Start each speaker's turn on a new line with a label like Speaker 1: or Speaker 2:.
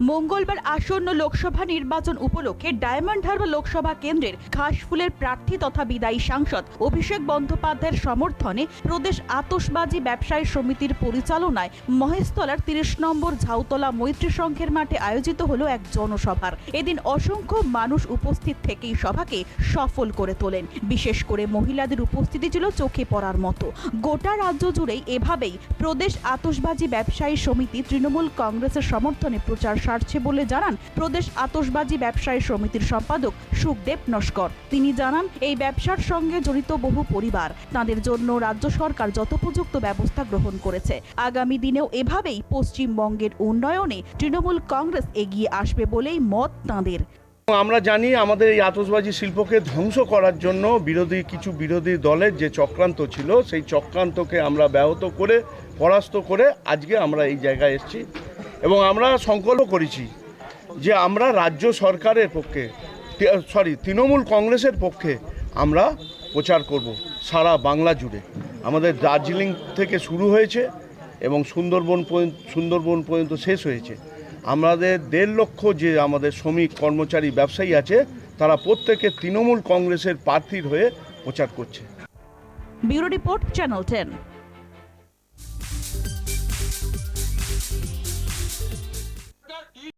Speaker 1: মঙ্গলবার আসন্ন লোকসভা নির্বাচন উপলক্ষে ডায়মন্ড হারবার লোকসভা কেন্দ্রের ঘাসফুলের প্রার্থী তথা বিদায়ী সাংসদ অভিষেক বন্দ্যোপাধ্যায়ের সমর্থনে প্রদেশ আতসবাজি ব্যবসায়ী সমিতির পরিচালনায় মহেশতলার তিরিশ নম্বর ঝাউতলা মৈত্রী সংঘের মাঠে আয়োজিত হলো এক জনসভার। এদিন অসংখ্য মানুষ উপস্থিত থেকেই সভাকে সফল করে তোলেন। বিশেষ করে মহিলাদের উপস্থিতি ছিল চোখে পড়ার মতো। গোটা রাজ্য জুড়েই এভাবেই প্রদেশ আতসবাজি ব্যবসায়ী সমিতি তৃণমূল কংগ্রেসের সমর্থনে প্রচার সারছে বলে জানান প্রদেশ আতসবাজি ব্যবসায়ী সমিতির সম্পাদক সুখদেব নস্কর। তিনি জানান, এই ব্যবসার সঙ্গে জড়িত বহু পরিবার, তাদের জন্য রাজ্য সরকার যথোপযুক্ত ব্যবস্থা গ্রহণ করেছে। আগামী দিনেও এভাবেই পশ্চিমবঙ্গের উন্নয়নে তৃণমূল কংগ্রেস এগিয়ে আসবে বলেই মত তাঁদের।
Speaker 2: আমরা জানি আমাদের এই আতসবাজি শিল্পকে ধ্বংস করার জন্য বিরোধী, কিছু বিরোধী দলের যে চক্রান্ত ছিল, সেই চক্রান্তকে আমরা ব্যাহত করে, পরাস্ত করে আজকে আমরা এই জায়গায় এসেছি। এবং আমরা সংকল্প করেছি যে আমরা রাজ্য সরকারের পক্ষে সরি তৃণমূল কংগ্রেসের পক্ষে আমরা প্রচার করব সারা বাংলা জুড়ে। আমাদের দার্জিলিং থেকে শুরু হয়েছে এবং সুন্দরবন পর্যন্ত সুন্দরবন পর্যন্ত শেষ হয়েছে। আমাদের দেড় লক্ষ যে আমাদের শ্রমিক, কর্মচারী, ব্যবসায়ী আছে, তারা প্রত্যেকে তৃণমূল কংগ্রেসের প্রার্থীর হয়ে প্রচার করছে।
Speaker 1: Bureau report, channel ten.